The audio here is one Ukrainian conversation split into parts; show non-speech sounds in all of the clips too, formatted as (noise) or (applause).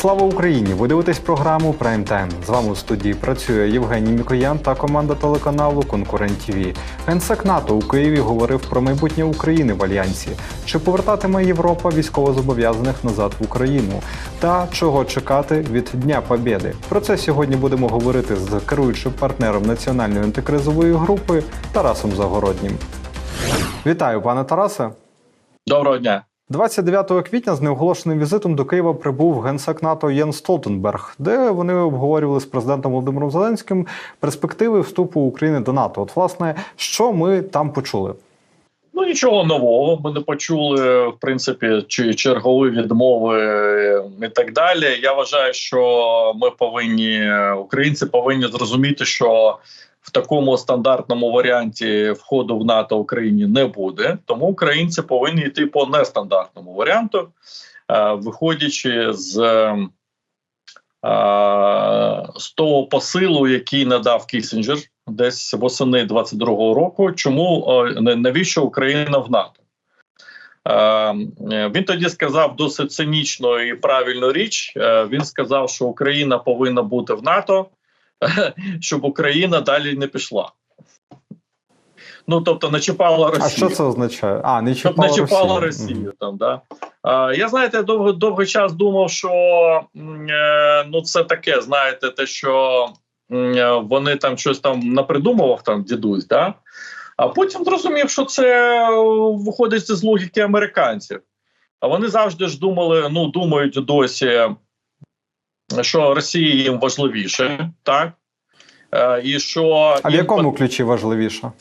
Слава Україні! Ви дивитесь програму Прайм Тайм. З вами у студії працює Євгеній Мікоян та команда телеканалу Конкурент ТВ. Генсек НАТО у Києві говорив про майбутнє України в альянсі. Чи повертатиме Європа військовозобов'язаних назад в Україну? Та чого чекати від Дня Побєди? Про це сьогодні будемо говорити з керуючим партнером національної антикризової групи Тарасом Загороднім. Вітаю, пане Тарасе. Доброго дня. 29 квітня з неоголошеним візитом до Києва прибув генсек НАТО Єн Столтенберг, де вони обговорювали з президентом Володимиром Зеленським перспективи вступу України до НАТО. От, власне, що ми там почули? Ну нічого нового. Ми не почули в принципі чи чергові відмови е, і так далі. Я вважаю, що ми повинні українці повинні зрозуміти, що в такому стандартному варіанті входу в НАТО Україні не буде. Тому українці повинні йти по нестандартному варіанту, е, виходячи з. е, З того посилу, який надав Кісінджер десь восени 22-го року, чому е, навіщо Україна в НАТО? Е, Він тоді сказав досить цинічну і правильну річ. Е, Він сказав, що Україна повинна бути в НАТО, (laughs) щоб Україна далі не пішла. Ну тобто не чіпала Росію. А що це означає? А, не чіпала, Тобто не чіпала Росію. Росію. Там, да? а, я знаєте, довго довгий час думав, що е, ну це таке, знаєте, те, що е, вони там щось там напридумував, там дідусь, да? а потім зрозумів, що це е, виходить з логіки американців. А вони завжди ж думали, ну думають досі, що Росія їм важливіше, так? Е, і що А в їм якому ключі важливіше?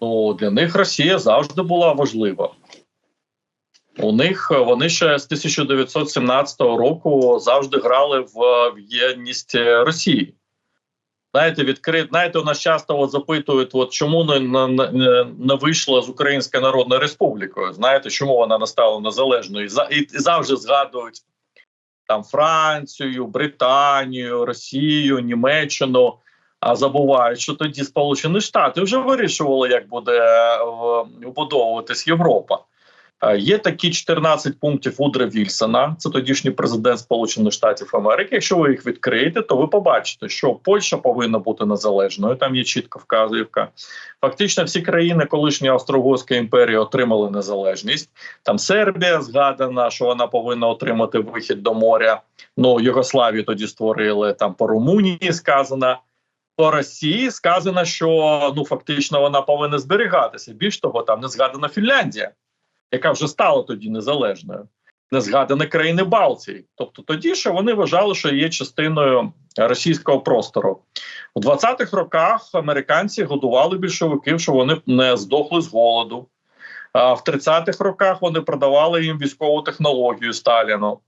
Ну, для них Росія завжди була важлива. У них вони ще з 1917 року завжди грали в, в єдність Росії. Знаєте, відкрит, знаєте, у нас часто от запитують, от чому не, не, не, не вийшла з Українською Народною Республікою. Знаєте, чому вона не стала незалежною? І, і завжди згадують там Францію, Британію, Росію, Німеччину. А забувають, що тоді Сполучені Штати вже вирішували, як буде е, вбудовуватись Європа. Е, Є такі 14 пунктів Удра Вільсона, це тодішній президент Сполучених Штатів Америки. Якщо ви їх відкриєте, то ви побачите, що Польща повинна бути незалежною. Там є чітка вказівка. Фактично, всі країни колишньої Австро-Угорської імперії отримали незалежність. Там Сербія згадана, що вона повинна отримати вихід до моря. Ну Югославію тоді створили там по Румунії. Сказано по Росії сказано, що ну фактично вона повинна зберігатися. Більш того, там не згадана Фінляндія, яка вже стала тоді незалежною, не згадані країни Балтії. Тобто тоді, що вони вважали, що є частиною російського простору. У 20-х роках американці годували більшовиків, що вони не здохли з голоду. А в 30-х роках вони продавали їм військову технологію Сталіну.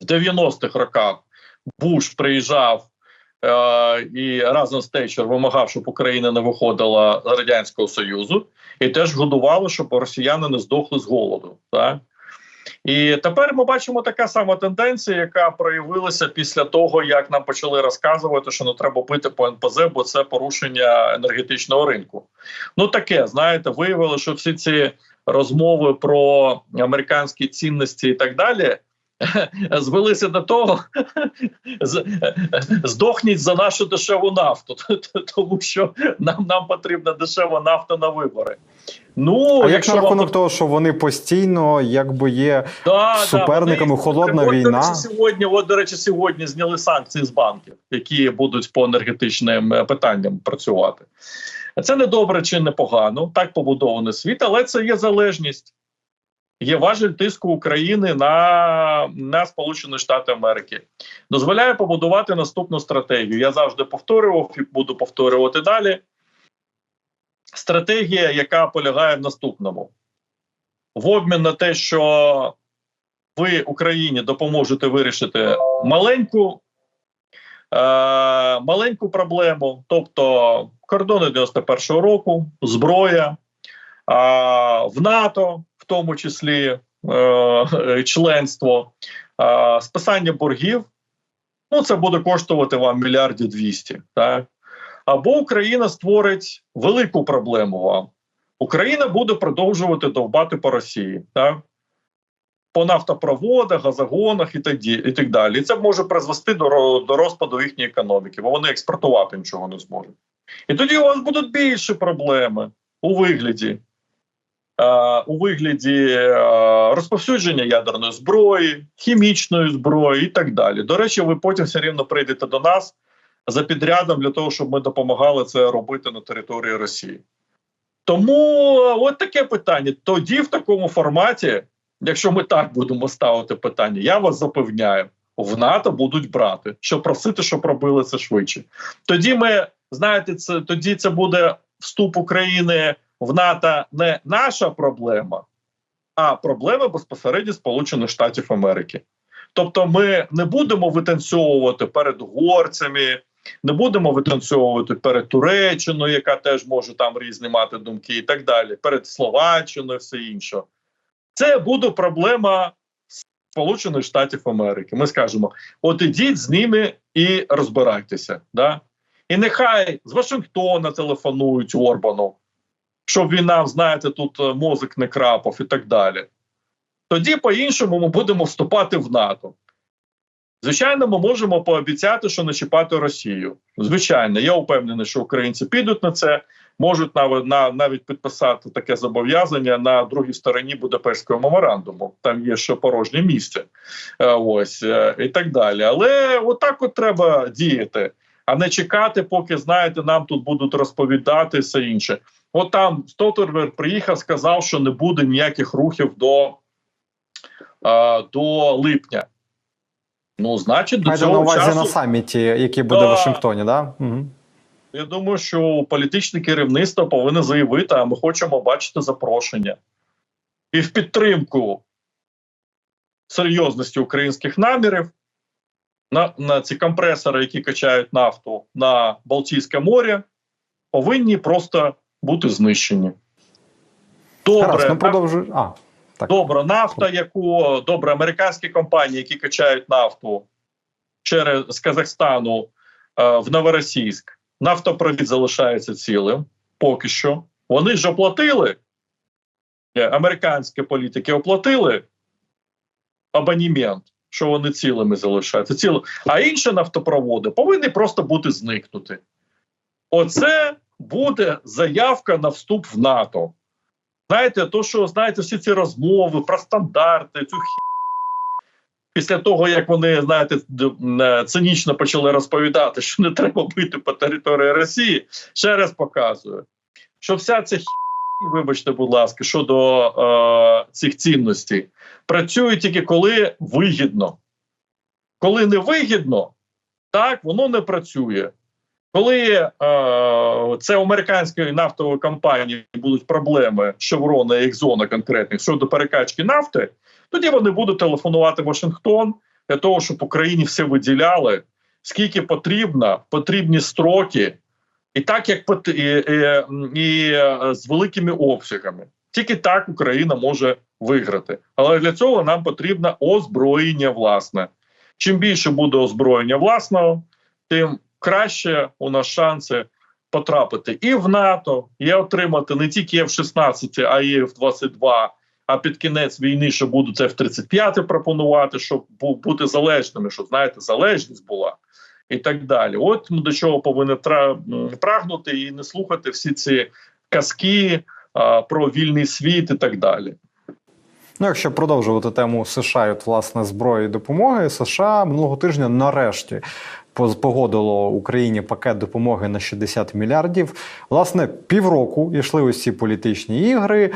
В 90-х роках Буш приїжджав і разом з Тейчер вимагав, щоб Україна не виходила з радянського союзу, і теж годували, щоб росіяни не здохли з голоду. Так? І тепер ми бачимо така сама тенденція, яка проявилася після того, як нам почали розказувати, що не треба пити по НПЗ, бо це порушення енергетичного ринку. Ну таке, знаєте, виявили, що всі ці розмови про американські цінності і так далі. Звелися до того, здохніть за нашу дешеву нафту, (laughs) тому що нам нам потрібна дешева нафта на вибори. Ну А як якщо на вам того, що вони постійно якби є Да, суперниками, вони- холодна от, До війна. речі, сьогодні, от, до речі, сьогодні зняли санкції з банків, які будуть по енергетичним е, питанням працювати. Це не добре чи не погано, так побудований світ, але це є залежність. Є важель тиску України на, на Сполучені Штати Америки. Дозволяє побудувати наступну стратегію. Я завжди повторював і буду повторювати далі. Стратегія, яка полягає в наступному: в обмін на те, що ви Україні допоможете вирішити маленьку, е, маленьку проблему, тобто кордони 91-го року, зброя е, в НАТО, в тому числі е, членство, е, списання боргів. Ну, це буде коштувати вам мільярдів 200, так? Або Україна створить велику проблему вам. Україна буде продовжувати довбати по Росії. Так? по нафтопроводах, газогонах і так, і так далі. І це може призвести до, до розпаду їхньої економіки, бо вони експортувати нічого не зможуть. І тоді у вас будуть більші проблеми у вигляді. Е, У вигляді е, розповсюдження ядерної зброї, хімічної зброї і так далі. До речі, ви потім все рівно прийдете до нас за підрядом для того, щоб ми допомагали це робити на території Росії. Тому е, от таке питання. Тоді, в такому форматі, якщо ми так будемо ставити питання, я вас запевняю, в НАТО будуть брати, щоб просити, щоб робили це швидше. Тоді ми знаєте, це тоді це буде вступ України в НАТО не наша проблема, а проблема безпосередньо Сполучених Штатів Америки. Тобто, ми не будемо витанцьовувати перед горцями, не будемо витанцьовувати перед Туреччиною, яка теж може там різні мати думки, і так далі, перед Словаччиною, все інше. Це буде проблема Сполучених Штатів Америки. Ми скажемо: от ідіть з ними і розбирайтеся. Да? І нехай з Вашингтона телефонують Орбану, щоб він нам, знаєте, тут е, мозок не крапав і так далі. Тоді по-іншому ми будемо вступати в НАТО. Звичайно, ми можемо пообіцяти, що не чіпати Росію. Звичайно, я впевнений, що українці підуть на це, можуть навіть, навіть підписати таке зобов'язання на другій стороні Будапештського меморандуму. Там є ще порожнє місце. Е, Ось е, і так далі. Але отак от треба діяти, а не чекати, поки знаєте, нам тут будуть розповідати все інше. От там Столтерберг приїхав, сказав, що не буде ніяких рухів до, е, до липня. Ну, значить, до Маєте на увазі часу, на саміті, який буде Да. в Вашингтоні, да? Угу. я думаю, що політичне керівництво повинно заявити, а ми хочемо бачити запрошення. І в підтримку серйозності українських намірів на, на ці компресори, які качають нафту на Балтійське море, повинні просто бути знищені. Добре, Гаразд, ну наф- А, так. Добра нафта, яку добре американські компанії, які качають нафту через з Казахстану е, в Новоросійськ, нафтопровід залишається цілим. Поки що. Вони ж оплатили. е, Американські політики оплатили абонімент, що вони цілими залишаються. Цілі. А інші нафтопроводи повинні просто бути зникнути. Оце буде заявка на вступ в НАТО. Знаєте, то, що знаєте, всі ці розмови про стандарти, цю хі... після того, як вони знаєте, е, цинічно почали розповідати, що не треба бити по території Росії, ще раз показую, що вся ця хі... вибачте, будь ласка, щодо е, цих цінностей, працює тільки коли вигідно. Коли не вигідно, так воно не працює. Коли е, це американської нафтової компанії будуть проблеми Шеврона і Екзона конкретних щодо перекачки нафти, тоді вони будуть телефонувати Вашингтон для того, щоб Україні все виділяли, скільки потрібно, потрібні строки, і так як і, і, і е, з великими обсягами. Тільки так Україна може виграти. Але для цього нам потрібно озброєння власне. Чим більше буде озброєння власного, тим краще у нас шанси потрапити і в НАТО, і отримати не тільки F-16, а й F-22, а під кінець війни, що будуть F-35 пропонувати, щоб бути залежними, щоб знаєте, залежність була. І так далі. От до чого повинні прагнути і не слухати всі ці казки а, про вільний світ і так далі. Ну, якщо продовжувати тему США, і от, власне, зброї і допомоги, США минулого тижня нарешті погодило Україні пакет допомоги на 60 мільярдів. Власне, півроку йшли ось політичні ігри.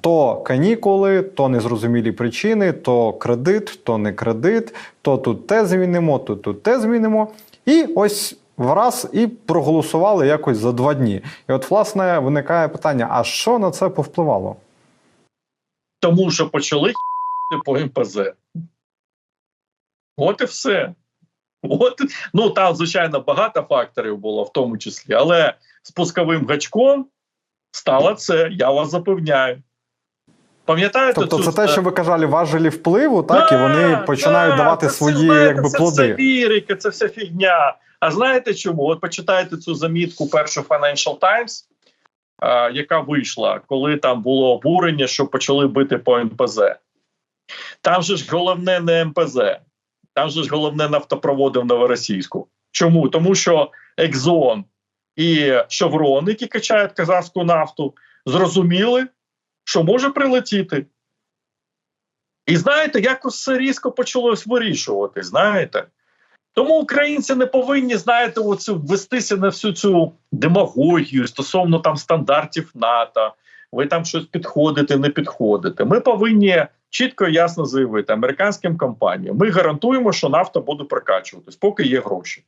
То канікули, то незрозумілі причини, то кредит, то не кредит, то тут те змінимо, то тут те змінимо. І ось враз і проголосували якось за два дні. І от, власне, виникає питання: а що на це повпливало? тому що почали (laughs) по МПЗ. От і все. От, ну там, звичайно, багато факторів було в тому числі, але спусковим гачком стало це, я вас запевняю. Пам'ятаєте, Тобто, цю це те, що ви казали, важелі впливу, так і вони починають да, давати це свої знаєте, якби це плоди. Це лірика, це вся фігня. А знаєте чому? От почитайте цю замітку першу Financial Times, а, яка вийшла, коли там було обурення, що почали бити по НПЗ. Там же ж головне не МПЗ, там же ж головне нафтопроводи в Новоросійську. Чому? Тому що Екзон і Шеврон, які качають казахську нафту, зрозуміли, що може прилетіти. І знаєте, якось все різко почалось вирішувати. Знаєте, тому українці не повинні, знаєте, оцю вестися на всю цю демагогію стосовно там стандартів НАТО. Ви там щось підходите, не підходите. Ми повинні чітко і ясно заявити американським компаніям. Ми гарантуємо, що нафта буде прокачуватись, поки є гроші.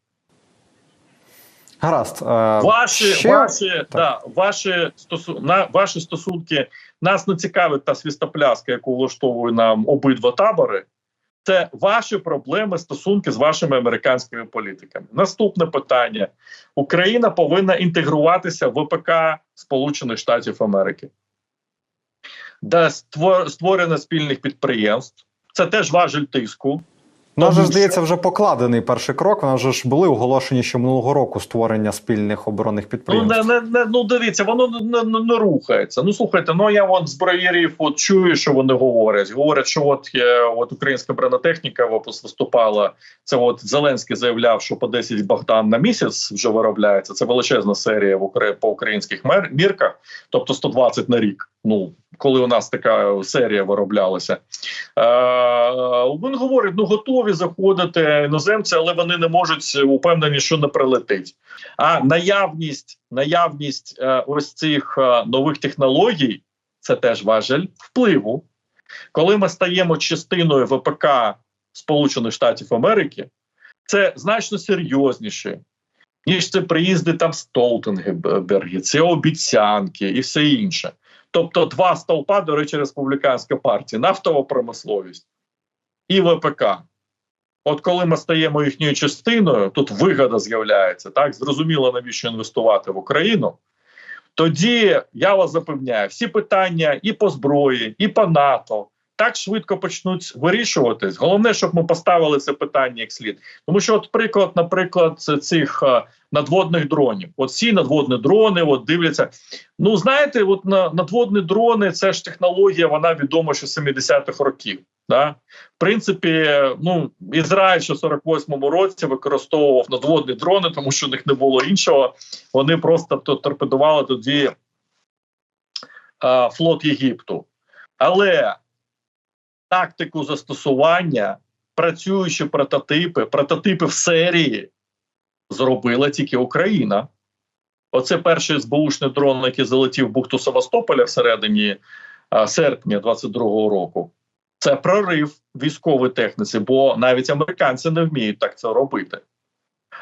Гаразд. Е, Ваші, ще- ваші, да, ваші, стосу, на, ваші стосунки нас не цікавить та свістопляска, яку влаштовує нам обидва табори. Це ваші проблеми, стосунки з вашими американськими політиками. Наступне питання: Україна повинна інтегруватися в ВПК Сполучених Штатів Америки, де створ- створення спільних підприємств. Це теж важель тиску. У нас же, Тому здається, вже покладений перший крок. У нас же ж були оголошені ще минулого року створення спільних оборонних Ну підприємств. не, не, не ну дивіться, воно не, не, не рухається. Ну слухайте, ну я от зброєрів от чую, що вони говорять. Говорять, що от е, от українська бронетехніка виступала. Це от Зеленський заявляв, що по 10 Богдан на місяць вже виробляється. Це величезна серія в Украї- по українських мер- мірках, тобто 120 на рік. Ну коли у нас така серія вироблялася. Е, він говорить: ну готові заходити іноземці, але вони не можуть упевнені, що не прилетить. А наявність, наявність е, ось цих е, нових технологій це теж важель впливу. Коли ми стаємо частиною ВПК Сполучених Штатів Америки, це значно серйозніше, ніж це приїзди там Столтенгберги, це обіцянки і все інше. Тобто, два стовпа, до речі, республіканська партія, нафтова промисловість і ВПК. От коли ми стаємо їхньою частиною, тут вигода з'являється, так зрозуміло, навіщо інвестувати в Україну. Тоді я вас запевняю, всі питання і по зброї, і по НАТО так швидко почнуть вирішуватись. Головне, щоб ми поставили це питання як слід. Тому що, от приклад, наприклад, цих е, надводних дронів. От всі надводні дрони, от дивляться. Ну знаєте, от на надводні дрони, це ж технологія, вона відома ще з 70-х років. Да? В принципі, ну Ізраїль ще в 48-му році використовував надводні дрони, тому що в них не було іншого. Вони просто то- торпедували тоді а, флот Єгипту. Але тактику застосування, працюючі прототипи, прототипи в серії зробила тільки Україна. Оце перший СБУшний дрон, який залетів в бухту Севастополя всередині а, серпня 22-го року. Це прорив військової техніці, бо навіть американці не вміють так це робити.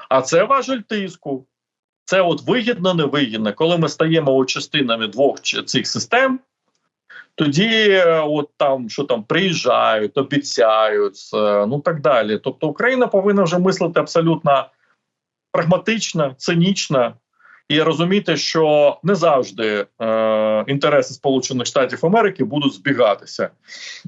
А це важель тиску. Це от вигідно, невигідно. Коли ми стаємо частинами двох цих систем, тоді е, от там що там приїжджають, обіцяють, е, ну так далі. Тобто Україна повинна вже мислити абсолютно прагматично, цинічно і розуміти, що не завжди е, інтереси Сполучених Штатів Америки будуть збігатися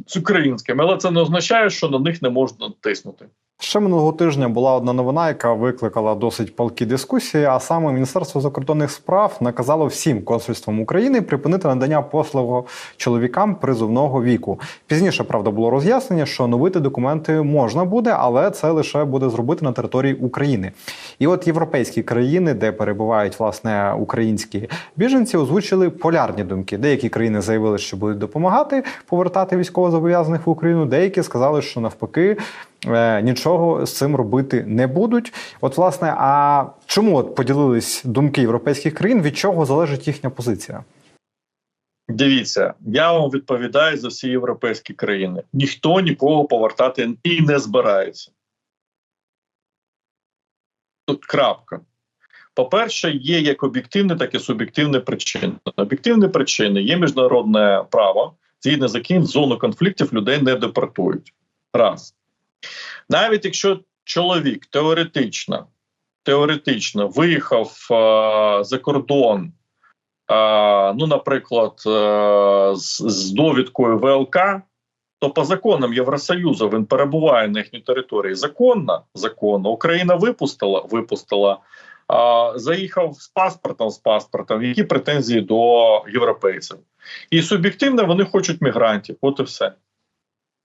з українськими, але це не означає, що на них не можна тиснути. Ще минулого тижня була одна новина, яка викликала досить палкі дискусії. А саме Міністерство закордонних справ наказало всім консульствам України припинити надання послуг чоловікам призовного віку. Пізніше правда було роз'яснення, що новити документи можна буде, але це лише буде зробити на території України. І от європейські країни, де перебувають власне українські біженці, озвучили полярні думки. Деякі країни заявили, що будуть допомагати повертати військовозобов'язаних в Україну. Деякі сказали, що навпаки. Е, Нічого з цим робити не будуть. От, власне, а чому от поділились думки європейських країн? Від чого залежить їхня позиція? Дивіться, я вам відповідаю за всі європейські країни. Ніхто нікого повертати і не збирається. Тут крапка. По-перше, є як об'єктивні, так і суб'єктивні причини. Об'єктивні причини є міжнародне право, згідно з яким зону конфліктів людей не депортують. Раз. Навіть якщо чоловік теоретично, теоретично виїхав е, за кордон, е, ну, наприклад, е, з, з довідкою ВЛК, то по законам Євросоюзу він перебуває на їхній території законно, законно. Україна випустила, випустила. А, заїхав з паспортом з паспортом, які претензії до європейців, і суб'єктивно вони хочуть мігрантів. От і все.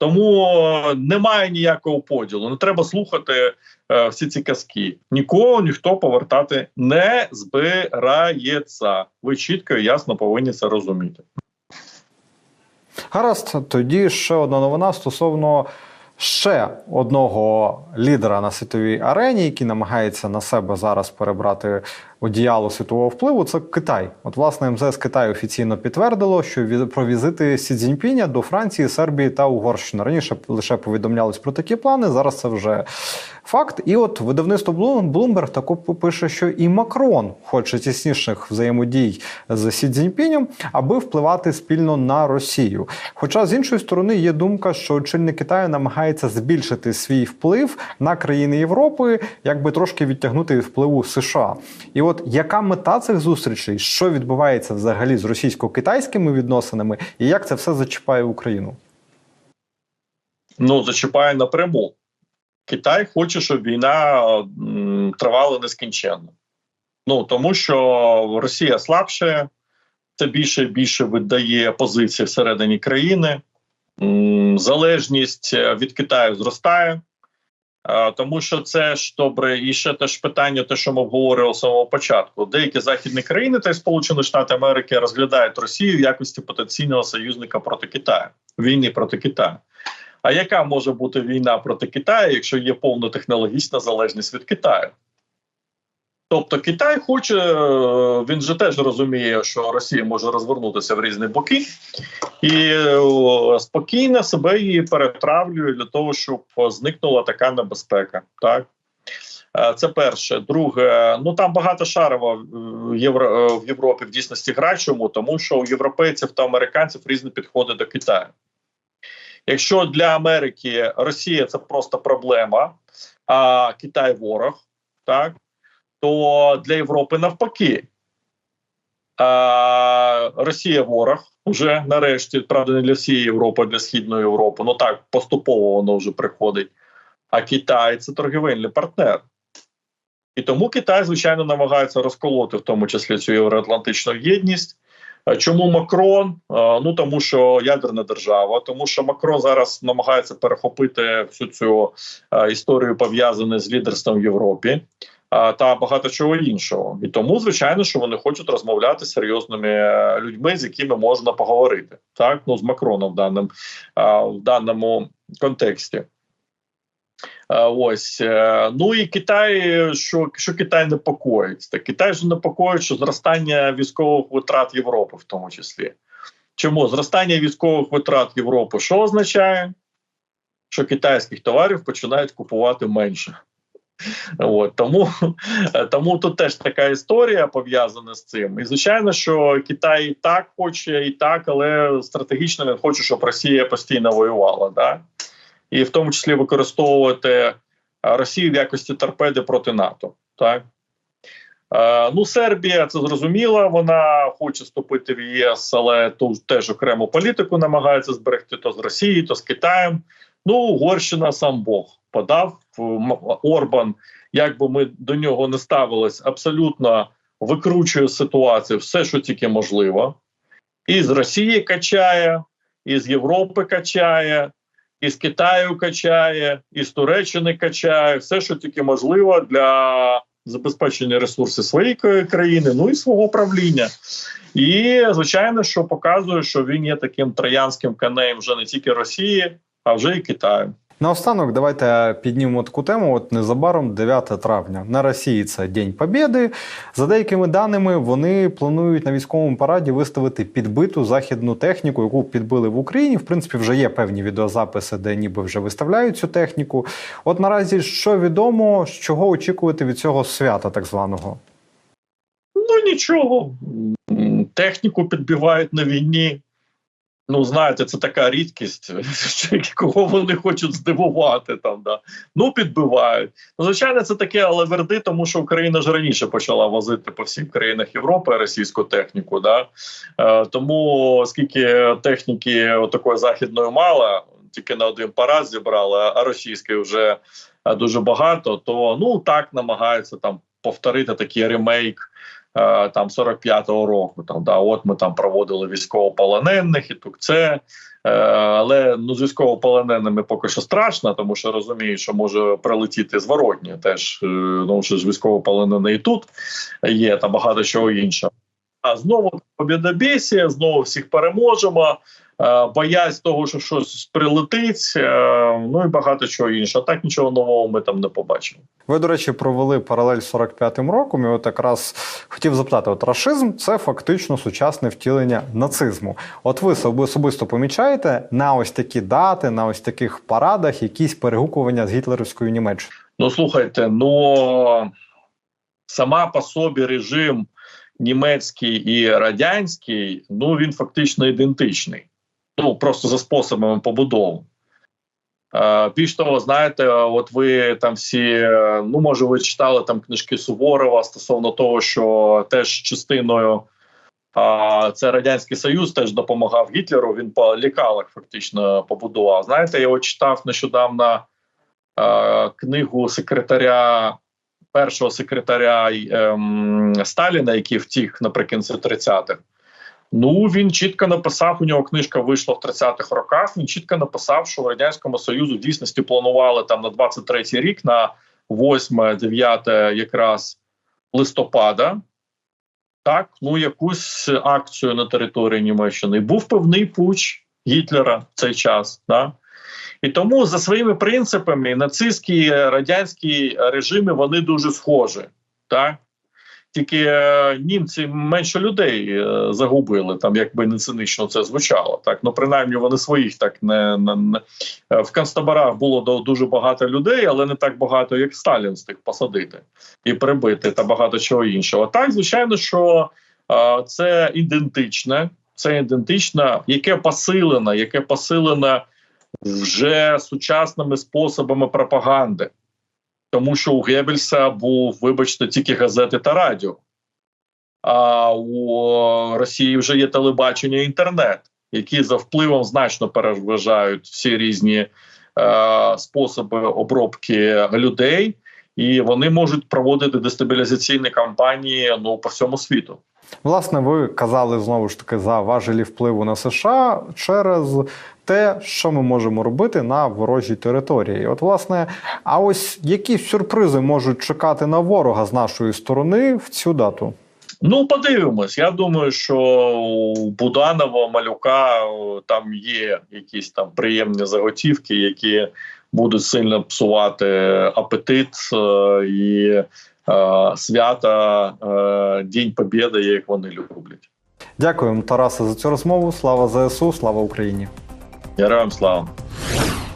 Тому е, немає ніякого поділу. Не треба слухати е, всі ці казки. Нікого ніхто повертати не збирається. Ви чітко і ясно повинні це розуміти. Гаразд, тоді ще одна новина стосовно ще одного лідера на світовій арені, який намагається на себе зараз перебрати одіяло світового впливу. Це Китай. От власне МЗС Китаю офіційно підтвердило, що про візити Сі Цзіньпіня до Франції, Сербії та Угорщини. Раніше лише повідомлялось про такі плани. Зараз це вже факт. І от видавництво Bloomberg тако пише, що і Макрон хоче тісніших взаємодій з Сі Цзіньпінем, аби впливати спільно на Росію. Хоча з іншої сторони є думка, що очільник Китаю намагається збільшити свій вплив на країни Європи, якби трошки відтягнути від впливу США. І от яка мета цих зустрічей, що відбувається взагалі з російсько-китайськими відносинами, і як це все зачіпає Україну? Ну зачіпає напряму. Китай хоче, щоб війна тривала нескінченно. Ну тому що Росія слабше, це більше і більше видає позиції всередині країни. Залежність від Китаю зростає. Тому що це ж добре, і ще теж питання, те, що ми обговорювали з самого початку. Деякі західні країни та й Сполучені Штати Америки розглядають Росію в якості потенційного союзника проти Китаю, війни проти Китаю. А яка може бути війна проти Китаю, якщо є повна технологічна залежність від Китаю? Тобто Китай хоче, е, він же теж розуміє, що Росія може розвернутися в різні боки, і спокійно себе її перетравлює для того, щоб зникнула така небезпека. Так Е, це перше. Друге, ну там багато шарова в Євро е, в Європі в дійсності грає. Чому? Тому що у європейців та американців різні підходи до Китаю. Якщо для Америки Росія це просто проблема, а Китай ворог, так то для Європи навпаки. А, Росія ворог вже нарешті, правда, не для всієї Європи, а для Східної Європи. Ну так поступово воно вже приходить. А Китай це торгівельний партнер. І тому Китай, звичайно, намагається розколоти, в тому числі цю євроатлантичну єдність. Чому Макрон? Ну тому що ядерна держава, тому що Макрон зараз намагається перехопити всю цю історію пов'язану з лідерством в Європі та багато чого іншого. І тому, звичайно, що вони хочуть розмовляти з серйозними людьми, з якими можна поговорити. Так, ну з Макроном в даному в даному контексті. Ось ну і Китай, що що Китай непокоїть, так Китай ж непокоїть, що зростання військових витрат Європи, в тому числі. Чому зростання військових витрат Європи що означає? Що китайських товарів починають купувати менше. От, Тому тому тут теж така історія пов'язана з цим. І звичайно, що Китай і так хоче, і так, але стратегічно він хоче, щоб Росія постійно воювала. Да? І в тому числі використовувати Росію в якості торпеди проти НАТО. Так? Е, ну, Сербія це зрозуміло, вона хоче вступити в ЄС, але тут теж окрему політику намагається зберегти то з Росією, то з Китаєм. Ну, Угорщина сам Бог подав Орбан, як би ми до нього не ставились, абсолютно викручує ситуацію, все, що тільки можливо. І з Росії качає, і з Європи качає, і з Китаю качає, і з Туреччини качає, все, що тільки можливо для забезпечення ресурсів своєї країни, ну і свого правління. І звичайно, що показує, що він є таким троянським конем вже не тільки Росії, а вже і Китаю. Наостанок, давайте піднімемо таку тему. От незабаром 9 травня на Росії це День Побєди. За деякими даними, вони планують на військовому параді виставити підбиту західну техніку, яку підбили в Україні. В принципі, вже є певні відеозаписи, де ніби вже виставляють цю техніку. От наразі що відомо, чого очікувати від цього свята, так званого? Ну нічого. Техніку підбивають на війні. Ну, знаєте, це така рідкість, (laughs) кого вони хочуть здивувати там. да. Ну, підбивають. Ну, звичайно, це таке, але верди, тому що Україна ж раніше почала возити по всім країнах Європи російську техніку. Да? Е, Тому оскільки техніки такої західної мало, тільки на один парад зібрали, а російської вже дуже багато, то ну так намагаються там повторити такий ремейк е, там 45-го року. Там да, от ми там проводили військовополонених і тут це. Е, але ну з військовополоненими поки що страшно, тому що розумію, що може прилетіти зворотні. Теж е, ну що ж військовополонений і тут є та багато чого іншого. А знову побєдобєсія, знову всіх переможемо. е, Боясь того, що щось прилетить, е, ну і багато чого іншого. Так нічого нового ми там не побачимо. Ви, до речі, провели паралель з 45-м роком. І от якраз хотів запитати: от рашизм це фактично сучасне втілення нацизму. От ви особисто помічаєте на ось такі дати, на ось таких парадах якісь перегукування з гітлерівською Німеччиною? Ну слухайте, ну сама по собі режим німецький і радянський, ну він фактично ідентичний. Ну просто за способами побудови. Більш того, знаєте, от ви там всі, ну може, ви читали там книжки Суворова стосовно того, що теж частиною а, це Радянський Союз теж допомагав Гітлеру. Він по лікалах фактично побудував. Знаєте, я от читав нещодавно е, книгу секретаря першого секретаря ем, Сталіна, який втік наприкінці 30-х. Ну він чітко написав. У нього книжка вийшла в 30-х роках. Він чітко написав, що в радянському союзу в дійсності планували там на 23-й рік, на 8-9 якраз листопада. Так, ну якусь акцію на території Німеччини. Був певний пуч Гітлера в цей час. Да? І тому за своїми принципами нацистські радянські режими вони дуже схожі. Так? Тільки е, німці менше людей е, загубили, там якби не цинично це звучало. Так ну принаймні вони своїх так не, не, не Е, в концтаборах було дуже багато людей, але не так багато, як Сталін встиг посадити і прибити та багато чого іншого. Так, звичайно, що е, це ідентичне, це ідентичне, яке посилене, яке посилене вже сучасними способами пропаганди. Тому що у Геббельса був, вибачте, тільки газети та радіо. А у Росії вже є телебачення і інтернет, які за впливом значно переважають всі різні е, способи обробки людей, і вони можуть проводити дестабілізаційні кампанії ну по всьому світу. Власне, ви казали знову ж таки за важелі впливу на США через те, що ми можемо робити на ворожій території. От, власне, а ось які сюрпризи можуть чекати на ворога з нашої сторони в цю дату? Ну, подивимось. Я думаю, що у Буданова, Малюка там є якісь там приємні заготівки, які будуть сильно псувати апетит е, і свята е, День Побєди, як вони люблять. Дякуємо, Тарасе, за цю розмову. Слава ЗСУ, слава Україні! Героям слава!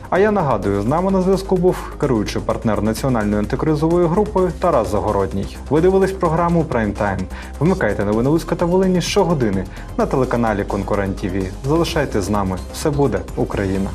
А я нагадую, з нами на зв'язку був керуючий партнер національної антикризової групи Тарас Загородній. Ви дивились програму Прайм Тайм. Вмикайте новини Луцька та Волині щогодини на телеканалі Конкурент ТВ. Залишайте з нами. Все буде Україна.